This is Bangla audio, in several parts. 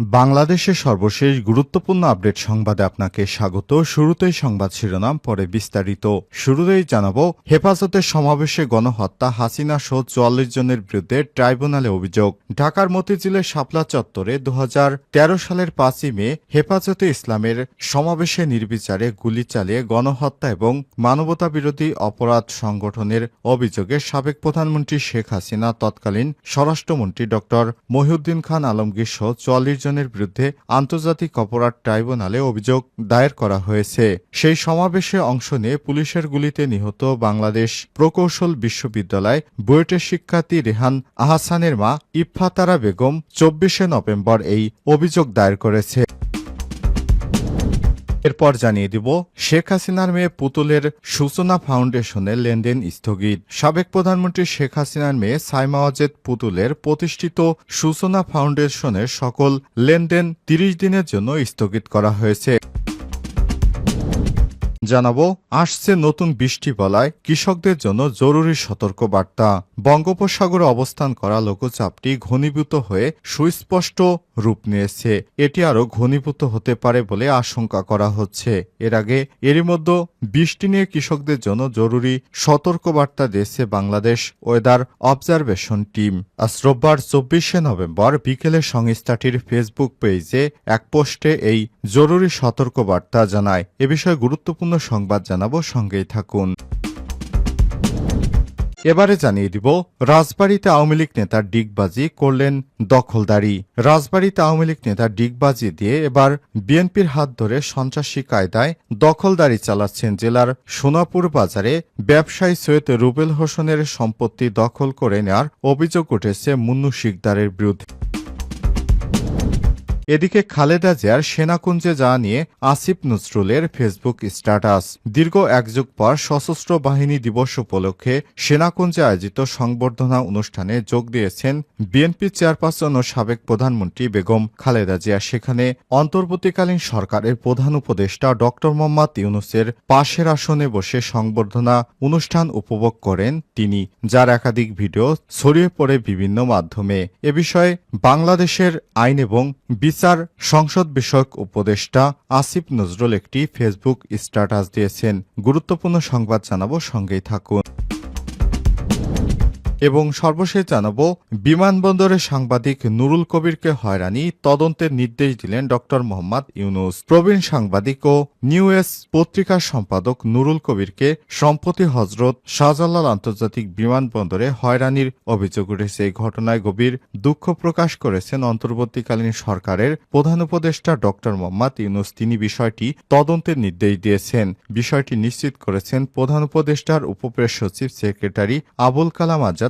বাংলাদেশের সর্বশেষ গুরুত্বপূর্ণ আপডেট সংবাদে আপনাকে স্বাগত। শুরুতেই সংবাদ শিরোনাম, পরে বিস্তারিত। শুরুতেই জানাব হেফাজতের সমাবেশে গণহত্যা, হাসিনা সহ চুয়াল্লিশ জনের বিরুদ্ধে ট্রাইব্যুনালে অভিযোগ। ঢাকার মতিঝিলের শাপলা চত্বরে দু হাজার তেরো সালের পাঁচই মে হেফাজতে ইসলামের সমাবেশে নির্বিচারে গুলি চালিয়ে গণহত্যা এবং মানবতাবিরোধী অপরাধ সংগঠনের অভিযোগে সাবেক প্রধানমন্ত্রী শেখ হাসিনা, তৎকালীন স্বরাষ্ট্রমন্ত্রী ড মহিউদ্দিন খান আলমগীর সহ চুয়াল্লিশ জনের বিরুদ্ধে আন্তর্জাতিক অপরাধ ট্রাইব্যুনালে অভিযোগ দায়ের করা হয়েছে। সেই সমাবেশে অংশ নিয়ে পুলিশের গুলিতে নিহত বাংলাদেশ প্রকৌশল বিশ্ববিদ্যালয় বুয়েটের শিক্ষার্থী রেহান আহসানের মা ইফফাতারা বেগম চব্বিশে নভেম্বর এই অভিযোগ দায়ের করেছে। এরপর জানিয়ে দিব, শেখ হাসিনার মেয়ে পুতুলের সূচনা ফাউন্ডেশনের লেনদেন স্থগিত। সাবেক প্রধানমন্ত্রী শেখ হাসিনার মেয়ে সাইমা অজেদ পুতুলের প্রতিষ্ঠিত সূচনা ফাউন্ডেশনের সকল লেনদেন তিরিশ দিনের জন্য স্থগিত করা হয়েছে। জানাব, আসছে নতুন বৃষ্টি বলায় কৃষকদের জন্য জরুরি সতর্ক বার্তা বঙ্গোপসাগরে অবস্থান করা লঘুচাপটি ঘনীভূত হয়ে সুস্পষ্ট রূপ নিয়েছে। এটি আরও ঘনীভূত হতে পারে বলে আশঙ্কা করা হচ্ছে। এর আগে এরই মধ্যে বৃষ্টি নিয়ে কৃষকদের জন্য জরুরি সতর্কবার্তা দিয়েছে বাংলাদেশ ওয়েদার অবজারভেশন টিম। আজ রোববার চব্বিশে নভেম্বর বিকেলে সংস্থাটির ফেসবুক পেজে এক পোস্টে এই জরুরি সতর্কবার্তা জানায়। এ বিষয়ে গুরুত্বপূর্ণ সংবাদ জানাব, সঙ্গেই থাকুন। এবারে জানিয়ে দিব, রাজবাড়িতে আওয়ামী লীগ নেতার ডিগবাজি করলেন দখলদারি। রাজবাড়িতে আওয়ামী লীগ নেতার ডিগবাজি দিয়ে এবার বিএনপির হাত ধরে সন্ত্রাসী কায়দায় দখলদারি চালাচ্ছেন জেলার সোনাপুর বাজারে ব্যবসায়ী সৈয়দ রুবেল হোসেনের সম্পত্তি দখল করে নেওয়ার অভিযোগ উঠেছে মুন্নু শিকদারের বিরুদ্ধে। এদিকে খালেদা জিয়ার সেনাকুঞ্জে যাওয়া নিয়ে আসিফ নজরুলের ফেসবুক স্ট্যাটাস। দীর্ঘ এক যুগ পর সশস্ত্র বাহিনী দিবস উপলক্ষে সেনাকুঞ্জে আয়োজিত সংবর্ধনা অনুষ্ঠানে যোগ দিয়েছেন বিএনপি চেয়ারপারসন ও সাবেক প্রধানমন্ত্রী বেগম খালেদা জিয়া। সেখানে অন্তর্বর্তীকালীন সরকারের প্রধান উপদেষ্টা ড মোহাম্মদ ইউনুসের পাশের আসনে বসে সংবর্ধনা অনুষ্ঠান উপভোগ করেন তিনি, যার একাধিক ভিডিও ছড়িয়ে পড়ে বিভিন্ন মাধ্যমে। এ বিষয়ে বাংলাদেশের আইন এবং বিচার সংসদ বিষয়ক উপদেষ্টা আসিফ নজরুল একটি ফেসবুক স্ট্যাটাস দিয়েছেন। গুরুত্বপূর্ণ সংবাদ জানাব সঙ্গেই থাকুন। এবং সর্বশেষ জানাব বিমানবন্দরের সাংবাদিক নুরুল কবিরকে হয়রানি তদন্তের নির্দেশ দিলেন ড. মোহাম্মদ ইউনুস। প্রবীণ সাংবাদিক ও নিউ এস পত্রিকার সম্পাদক নুরুল কবিরকে সম্প্রতি হজরত শাহজালাল আন্তর্জাতিক বিমানবন্দরে হয়রানির অভিযোগ উঠেছে। এই ঘটনায় গভীর দুঃখ প্রকাশ করেছেন অন্তর্বর্তীকালীন সরকারের প্রধান উপদেষ্টা ড. মোহাম্মদ ইউনুস। তিনি বিষয়টি তদন্তের নির্দেশ দিয়েছেন। বিষয়টি নিশ্চিত করেছেন প্রধান উপদেষ্টার উপপ্রেস সচিব সেক্রেটারি আবুল কালাম আজাদ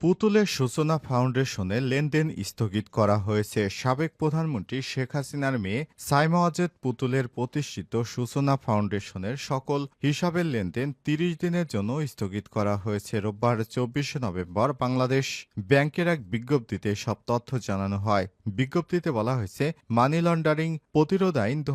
পুতুলের সূচনা ফাউন্ডেশনে লেনদেন স্থগিত করা হয়েছে। সাবেক প্রধানমন্ত্রী শেখ হাসিনার মেয়ে সাইমা ওয়াজেদ পুতুলের প্রতিষ্ঠিত সূচনা ফাউন্ডেশনের সকল হিসাবের লেনদেন তিরিশ দিনের জন্য স্থগিত করা হয়েছে। রোববার চব্বিশে নভেম্বর বাংলাদেশ ব্যাংকের এক বিজ্ঞপ্তিতে সব তথ্য জানানো হয়। বিজ্ঞপ্তিতে বলা হয়েছে, মানি লন্ডারিং প্রতিরোধ আইন দু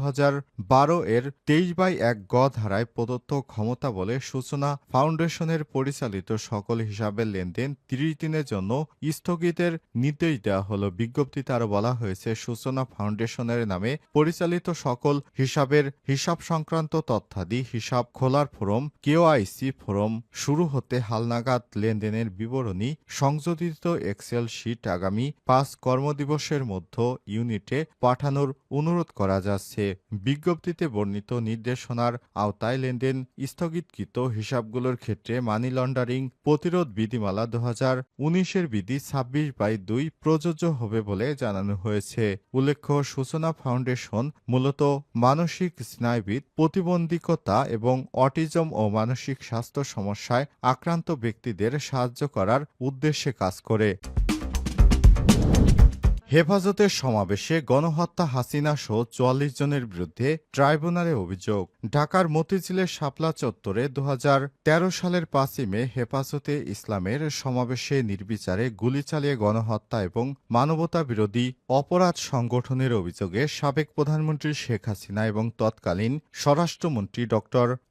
বারো এর তেইশ বাই এক গ ধারায় প্রদত্ত ক্ষমতা বলে সূচনা ফাউন্ডেশনের পরিচালিত সকল হিসাবের লেনদেন তিরিশ দিনের জন্য স্থগিতের নির্দেশ দেওয়া হলো। বিজ্ঞপ্তিতে আরও বলা হয়েছে, সূচনা ফাউন্ডেশনের নামে পরিচালিত সকল হিসাবের হিসাব সংক্রান্ত তথ্যাদি হিসাব খোলার ফোরম কেওআইসি ফোরম শুরু হতে হালনাগাদ লেনদেনের বিবরণী, সংযোজিত এক্সেল শিট আগামী পাঁচ কর্মদিবসের মধ্যে ইউনিটে পাঠানোর অনুরোধ করা যাচ্ছে। বিজ্ঞপ্তিতে বর্ণিত নির্দেশনার আওতায় লেনদেন স্থগিতকৃত হিসাবগুলোর ক্ষেত্রে মানি লন্ডারিং, প্রতিরোধ বিধিমালা দু হাজার উনিশের বিধি ছাব্বিশ বাই দুই প্রযোজ্য হবে বলে জানানো হয়েছে। উল্লেখ্য, সূচনা ফাউন্ডেশন মূলত মানসিক স্নায়ুবিদ প্রতিবন্ধিকতা এবং অটিজম ও মানসিক স্বাস্থ্য সমস্যায় আক্রান্ত ব্যক্তিদের সাহায্য করার উদ্দেশ্যে কাজ করে। হেফাজতের সমাবেশে গণহত্যা হাসিনা সহ চুয়াল্লিশ জনের বিরুদ্ধে ট্রাইব্যুনালে অভিযোগ। ঢাকার মতিঝিলের শাপলা চত্বরে দু হাজার তেরো সালের পাঁচই মে হেফাজতে ইসলামের সমাবেশে নির্বিচারে গুলি চালিয়ে গণহত্যা এবং মানবতা বিরোধী অপরাধ সংগঠনের অভিযোগে সাবেক প্রধানমন্ত্রী শেখ হাসিনা এবং তৎকালীন স্বরাষ্ট্রমন্ত্রী ড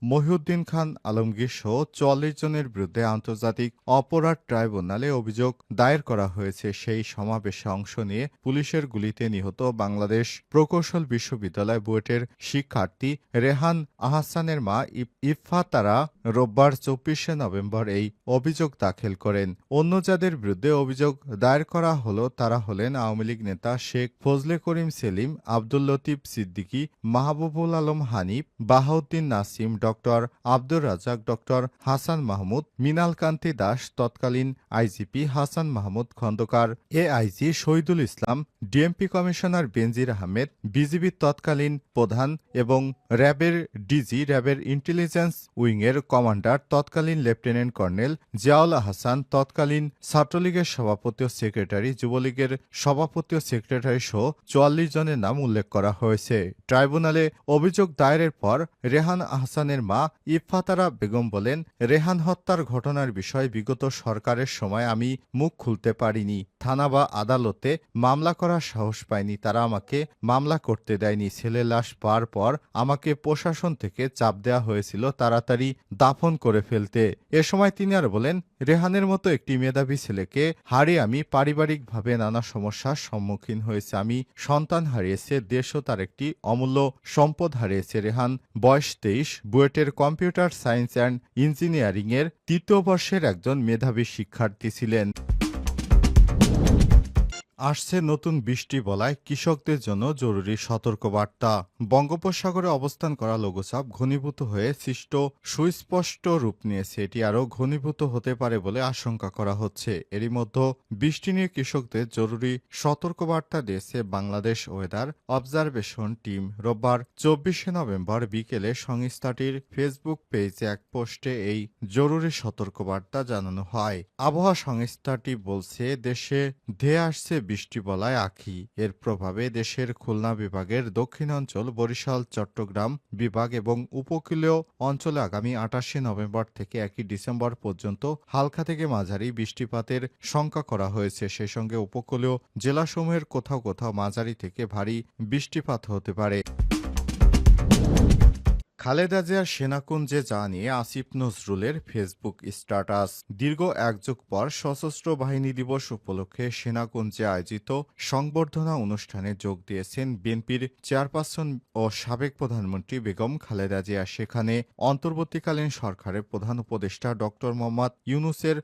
মহিউদ্দিন খান আলমগীর সহ চুয়াল্লিশ জনের বিরুদ্ধে আন্তর্জাতিক অপরাধ ট্রাইব্যুনালে অভিযোগ দায়ের করা হয়েছে। সেই সমাবেশে অংশ নিয়ে পুলিশের গুলিতে নিহত বাংলাদেশ প্রকৌশল বিশ্ববিদ্যালয় বুয়েটের শিক্ষার্থী রেহান আহসানের মা ইফ- ইফফাতারা রোববার চব্বিশে নভেম্বর এই অভিযোগ দাখিল করেন। অন্য যাদের বিরুদ্ধে অভিযোগ দায়ের করা হলো, তারা হলেন আওয়ামী লীগ নেতা শেখ ফজলে করিম, সেলিম আব্দুল লতিফ সিদ্দিকী, মাহবুবুল আলম হানিফ বাহাউদ্দিন নাসিম, ডক্টর আব্দুর রাজাক ডক্টর হাসান মাহমুদ মিনাল কান্তি দাস, তৎকালীন আইজিপি হাসান মাহমুদ, খন্দকার এ AIG Shahidul Islam, DMP commissioner Benazir Ahmed বিজিবির তৎকালীন প্রধান এবং র্যাবের ডিজি, র্যাবের ইন্টেলিজেন্স উইংয়ের কমান্ডার, তৎকালীন লেফটেন্যান্ট কর্নেল জিয়াউল আহসান, তৎকালীন ছাত্রলীগের সভাপতি ও সেক্রেটারি, যুবলীগের সভাপতি ও সেক্রেটারি সহ চুয়াল্লিশ জনের নাম উল্লেখ করা হয়েছে। ট্রাইব্যুনালে অভিযোগ দায়েরের পর রেহান আহসানের মা ইফফাতারা বেগম বলেন, রেহান হত্যার ঘটনার বিষয়ে বিগত সরকারের সময় আমি মুখ খুলতে পারিনি। থানা বা আদালতে মামলা করার সাহস পাইনি তারা আমাকে মামলা করতে দেয়নি। ছেলে লাশ পাওয়ার পর আমাকে প্রশাসন থেকে চাপ দেওয়া হয়েছিল তাড়াতাড়ি দাফন করে ফেলতে। এ সময় তিনি আর বলেন, রেহানের মতো একটি মেধাবী ছেলেকে হারে আমি পারিবারিকভাবে নানা সমস্যার সম্মুখীন হয়েছে। আমি সন্তান হারিয়েছে, দেশও তার একটি অমূল্য সম্পদ হারিয়েছে। রেহান বয়স তেইশ, বুয়েটের কম্পিউটার সায়েন্স অ্যান্ড ইঞ্জিনিয়ারিংয়ের তৃতীয় বর্ষের একজন মেধাবী শিক্ষার্থী ছিলেন। আসছে নতুন বৃষ্টি বলায় কৃষকদের জন্য জরুরি সতর্কবার্তা। বঙ্গোপসাগরে অবস্থান করা লঘুচাপ ঘনীভূত হয়ে সৃষ্ট সুস্পষ্ট রূপ নিয়েছে। এটি আরও ঘনীভূত হতে পারে বলে আশঙ্কা করা হচ্ছে। এরই মধ্যে বৃষ্টি নিয়ে কৃষকদের জরুরি সতর্কবার্তা দিয়েছে বাংলাদেশ ওয়েদার অবজারভেশন টিম। রোববার চব্বিশে নভেম্বর বিকেলে সংস্থাটির ফেসবুক পেজে এক পোস্টে এই জরুরি সতর্কবার্তা জানানো হয়। আবহাওয়া সংস্থাটি বলছে, দেশে ধেয়ে আসছে বৃষ্টি বলায় আখি। এর প্রভাবে দেশের খুলনা বিভাগের দক্ষিণাঞ্চল, বরিশাল, চট্টগ্রাম বিভাগ এবং উপকূলীয় অঞ্চলে আগামী আটাশে নভেম্বর থেকে একই ডিসেম্বর পর্যন্ত হালকা থেকে মাঝারি বৃষ্টিপাতের শঙ্কা করা হয়েছে। সেই সঙ্গে উপকূলীয় জেলাসমূহের কোথাও কোথাও মাঝারি থেকে ভারী বৃষ্টিপাত হতে পারে। খালেদা জিয়ার সেনাকুঞ্জে যা নিয়ে আসিফ নজরুলের ফেসবুক স্ট্যাটাস। দীর্ঘ এক যুগ পর সশস্ত্র বাহিনী দিবস উপলক্ষে সেনাকুঞ্জে আয়োজিত সংবর্ধনা অনুষ্ঠানে যোগ দিয়েছেন বিএনপির চেয়ারপারসন ও সাবেক প্রধানমন্ত্রী বেগম খালেদা জিয়া। সেখানে অন্তর্বর্তীকালীন সরকারের প্রধান উপদেষ্টা ড মোহাম্মদ ইউনুসের